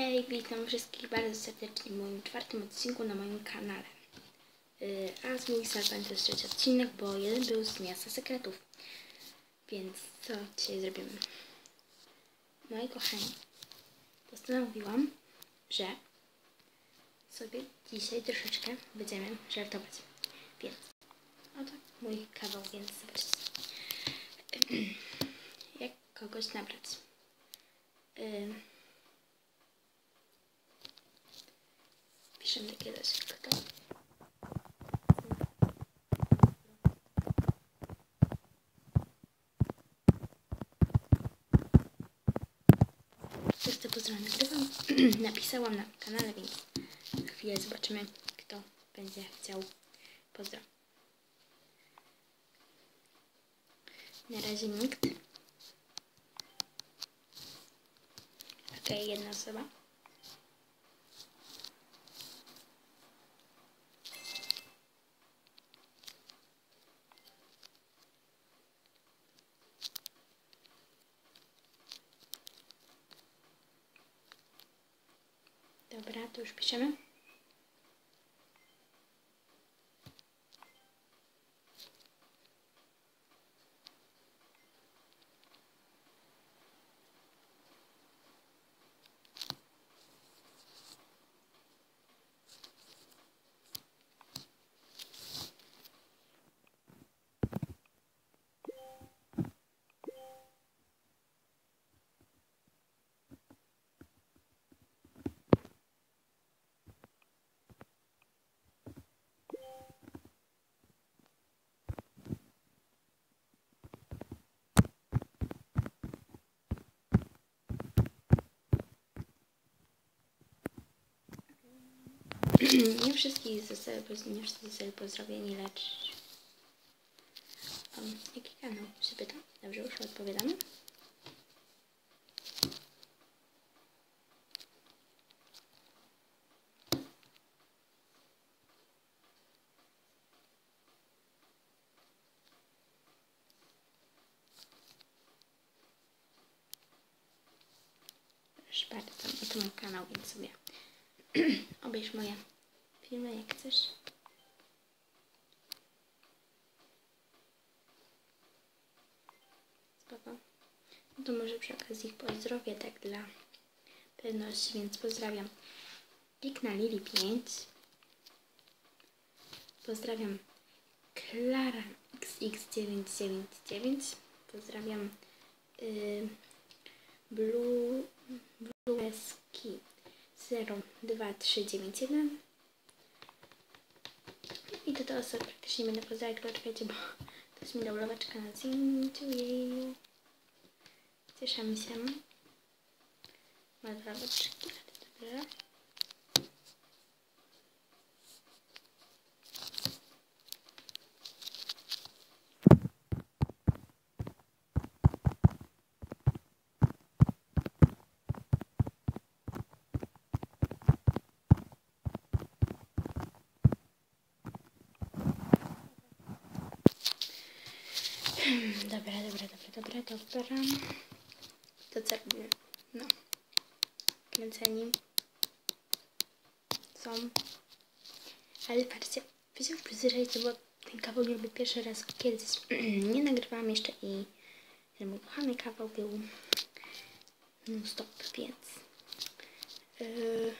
Hej, witam wszystkich bardzo serdecznie w moim czwartym odcinku na moim kanale. Yy, a z salpań to jest trzeci odcinek, bo jeden był z Miasta Sekretów. Więc co dzisiaj zrobimy? Moi kochani, postanowiłam, że sobie dzisiaj troszeczkę będziemy żartować. Więc oto mój kawał, więc zobaczcie. Jak kogoś nabrać. Yy, Coś, kto. Też to pozdrawiam nagrywam. Napisałam na kanale, więc chwilę zobaczymy, kto będzie chciał pozdro. Na razie nikt. Okej, jedna osoba. Dobra, to już piszemy. nie wszystkich zostali, nie wszyscy zostali pozdrowieni, lecz... Um, jaki kanał się pyta? Dobrze, już odpowiadamy. Proszę bardzo, oto mój kanał, więc sobie obejrz moje filmy jak chcesz. Spoko. No to może przy okazji pozdrowię tak dla pewności, więc pozdrawiam Pikna Lili 5. Pozdrawiam Klara XX999. Pozdrawiam y, Blue, Blue Ski 02391 i to te osoby praktycznie będę pozdrawiać, tylko czekajcie, bo to jest mi dobloweczka na zdjęciu, jeju. Cieszymy się. Ma dwa beczki, dobra. Dobra, dobra, dobra, dobra, dobra. To co robimy? No. Kręceni są. Ale patrzcie, wiecie, przyzwyczajcie, bo ten kawał jakby pierwszy raz kiedyś nie nagrywałam jeszcze i ten mój kochany kawał był non stop, więc yy,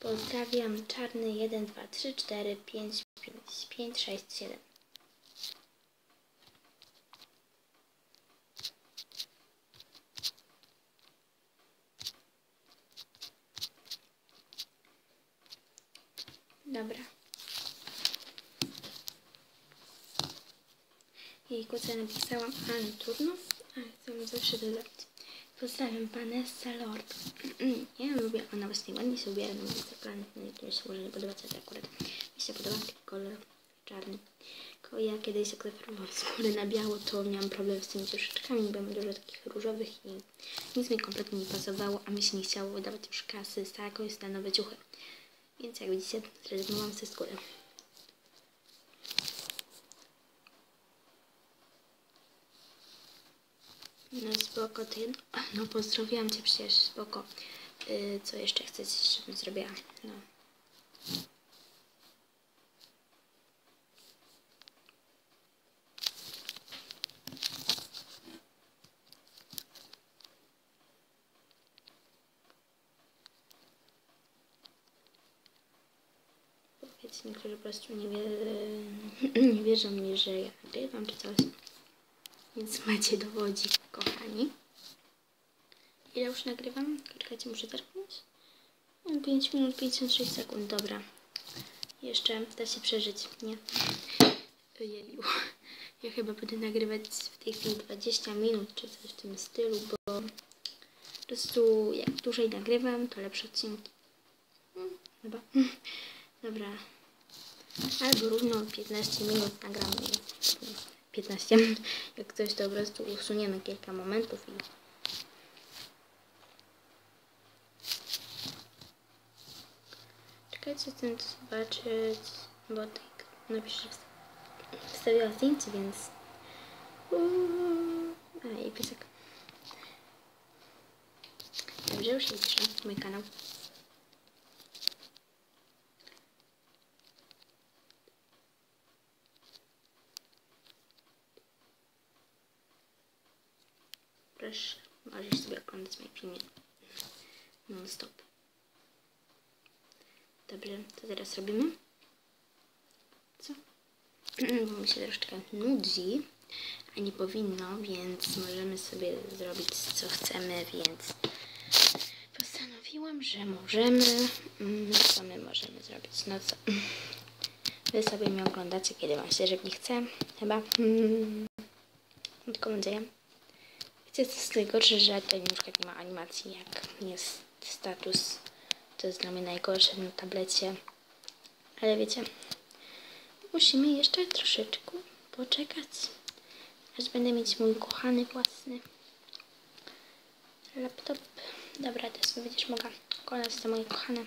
pozdrawiam czarny 1, 2, 3, 4, 5, 5, 5, 6, 7. Dobra. Jejku, napisałam, ale trudno, ale chcę zawsze dodać. Pozdrawiam Vanessa Lord. ja lubię, ona właśnie ładnie się ubiera na Vanessa Planet, no i to się może nie podobać, ale akurat mi się podoba taki kolor czarny. Tylko ja kiedyś jak zafarowałam skórę na biało, to miałam problem z tymi ciuszeczkami, bo mam dużo takich różowych i nic mi kompletnie nie pasowało, a mi się nie chciało wydawać już kasy z taką na nowe ciuchy. Więc jak widzicie, zrezygnowałam ze skóry. No spoko, ty. No pozdrowiłam cię przecież, spoko. Y, co jeszcze chcecie, żebym zrobiła? No. Wiecie, niektórzy po prostu nie, wie, nie wierzą mi, że ja nagrywam czy coś. Więc macie dowodzik, kochani. Ile już nagrywam? Czekajcie, muszę zerknąć. 5 minut 56 sekund, dobra. Jeszcze da się przeżyć, nie? Ojeliu. Ja chyba będę nagrywać w tej chwili 20 minut, czy coś w tym stylu, bo po prostu jak dłużej nagrywam, to lepsze odcinki. Hmm, chyba. Dobra. Albo równo 15 minut nagram. 15. Jak coś to po prostu usuniemy kilka momentów i Czekajcie, chcę zobaczyć, bo tak napiszę, wstawiła zdjęcie, więc... Uuu. A, i piesek. Dobrze, już jej piszę, mój kanał. Proszę, możesz sobie oglądać moje filmy non stop. Dobrze, to teraz robimy. Co? Bo mi się troszeczkę nudzi, a nie powinno, więc możemy sobie zrobić co chcemy, więc postanowiłam, że możemy. Mm, co my możemy zrobić? No co? Wy sobie mnie oglądacie, kiedy wam się nie chce, chyba. Mm, tylko nadzieję. Wiecie, co jest najgorsze, że przykład nie ma animacji, jak jest status to jest dla mnie najgorsze na tablecie. Ale wiecie, musimy jeszcze troszeczkę poczekać, aż będę mieć mój kochany własny laptop. Dobra, teraz będziesz mogła oglądać te moje kochane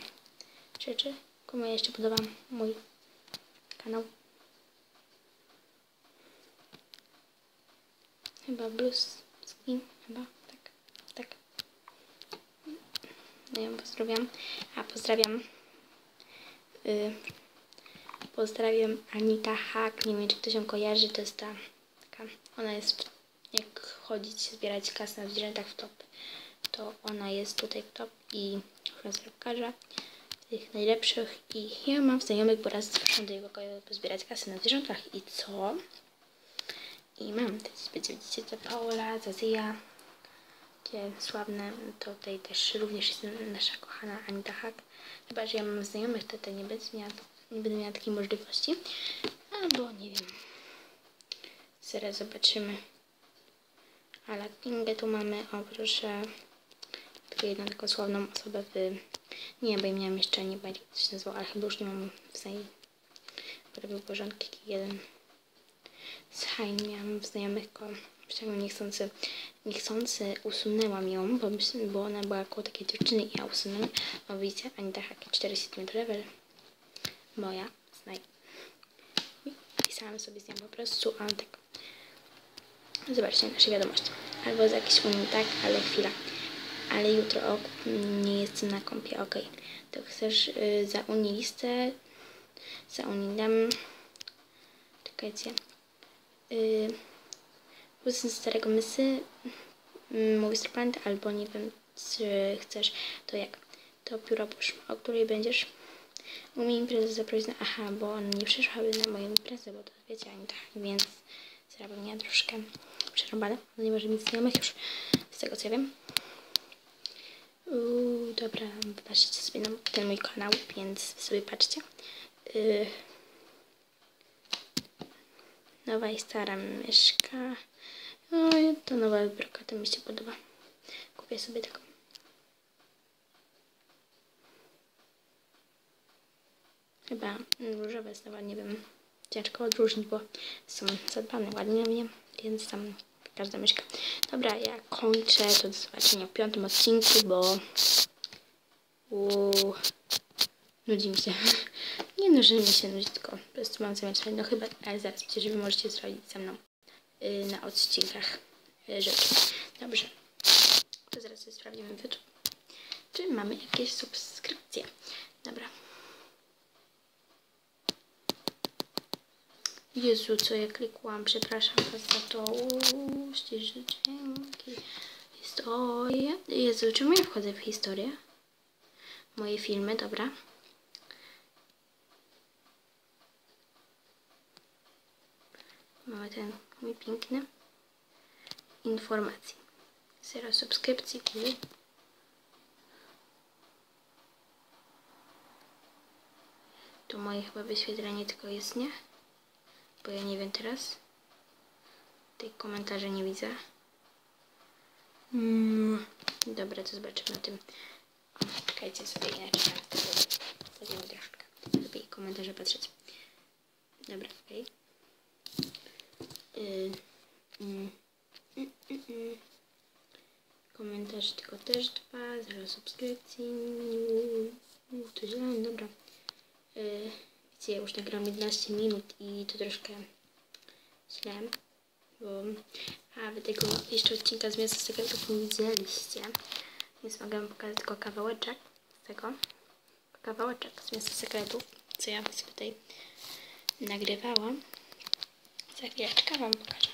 rzeczy. Komu ja jeszcze podoba mój kanał. Chyba blues skin, chyba. No pozdrawiam. A pozdrawiam. Yy, pozdrawiam Anita Hack. Nie wiem, czy ktoś ją kojarzy. To jest ta taka. Ona jest jak chodzić, zbierać kasę na zwierzętach w top. To ona jest tutaj w top i pokażę tych najlepszych. I ja mam znajomych, bo raz zapraszam do jego pokoju pozbierać kasę na zwierzętach. I co? I mam, teraz widzicie, to Paola, Zazia, takie sławne, to tutaj też również jest nasza kochana Anita Hack. Chyba, że ja mam znajomych, to tutaj nie będę miała, nie będę miała takiej możliwości. Albo nie wiem. Zaraz zobaczymy. A Latingę tu mamy, o proszę, tylko jedną taką sławną osobę w... Nie, bo ja miałam jeszcze, nie pamiętam jak to się ale chyba już nie mam w znajomych. Robił porządki jeden z Hain miałam znajomych, tylko przynajmniej niechcący, niechcący usunęłam ją, bo, bo ona była koło takiej dziewczyny i ja usunęłam. O widzicie, Anita Haki 47 level. Moja znaj. Pisałam sobie z nią po prostu, a tak. Zobaczcie nasze wiadomości. Albo z jakiś moment tak, ale chwila. Ale jutro o, nie jestem na kąpie, ok. To chcesz y, za Unii listę, za Unii dam, czekajcie, y, z starego mysy, mm, mój serpent, albo nie wiem, czy chcesz, to jak? To pióro pusz, o której będziesz u mnie imprezę zaprosić na, aha, bo on nie przyszłaby na moją imprezę, bo to wiecie, ani tak, więc zrobię troszkę przerąbane, no nie może mieć znajomych już, z tego co ja wiem. Uuu, dobra, patrzcie sobie na ten mój kanał, więc sobie patrzcie. Yy, nowa i stara myszka. No, to nowa wybroka, to mi się podoba. Kupię sobie taką. Chyba różowe nowa, nie wiem. Ciężko odróżnić, bo są zadbane ładnie mnie, więc tam każda myszka. Dobra, ja kończę. To do zobaczenia w piątym odcinku, bo Uuu, nudzi mi się. Nie no, że mi się nudzi, tylko po prostu mam zamiar no chyba, ale zaraz przecież wy możecie zrobić ze mną. Y, na odcinkach y, rzeczy. Dobrze. To zaraz sobie sprawdzimy w. Czy mamy jakieś subskrypcje? Dobra. Jezu, co ja klikłam, przepraszam Was za to. Uuu, ściszę dźwięki. Historia. Jezu, czemu ja wchodzę w historię? Moje filmy, dobra. Mamy ten mój piękny informacji. Zero subskrypcji. Uuu. Tu moje chyba wyświetlenie tylko jest, nie? Bo ja nie wiem teraz. Tych komentarzy nie widzę. Mm. Dobra, to zobaczymy na tym. Czekajcie sobie inaczej. Będziemy troszkę lepiej komentarze patrzeć. Dobra, okej. Okay. Yy, mm, mm, mm, mm. Komentarz tylko też dwa, zero subskrypcji. To źle, dobra. Ja już nagrałam 11 minut i to troszkę źle, bo a wy tego jeszcze odcinka z miasta sekretów nie widzieliście, więc mogę pokazać tylko kawałeczek z tego, kawałeczek z miasta sekretów, co ja właśnie tutaj nagrywałam. Za chwileczkę wam pokażę.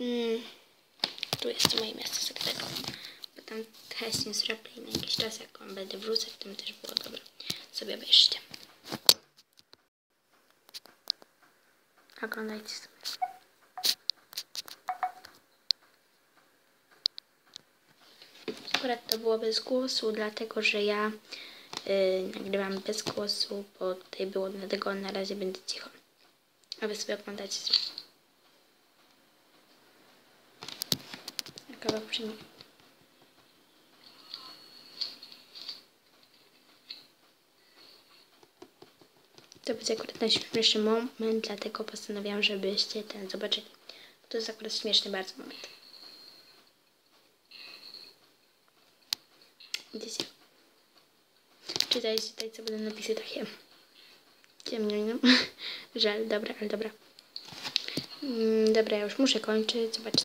Mm, tu jest moje miasto sekretów. Bo tam też jest replay na jakiś czas, jak on będę wrzucać, tam też było dobre. Sobie obejrzcie. Oglądajcie sobie. Akurat to było bez głosu, dlatego że ja yy, nagrywam bez głosu, bo tutaj było, dlatego na razie będę cicho. A wy sobie oglądacie. Kawa przyjmie. To będzie akurat najśmieszniejszy moment, dlatego postanowiłam, żebyście ten zobaczyli. To jest akurat śmieszny bardzo moment. Widzicie? Czytajcie, czytaj, co będą napisy takie. Ciemno, Żal, dobra, ale dobra. Mm, dobra, ja już muszę kończyć. Zobaczcie,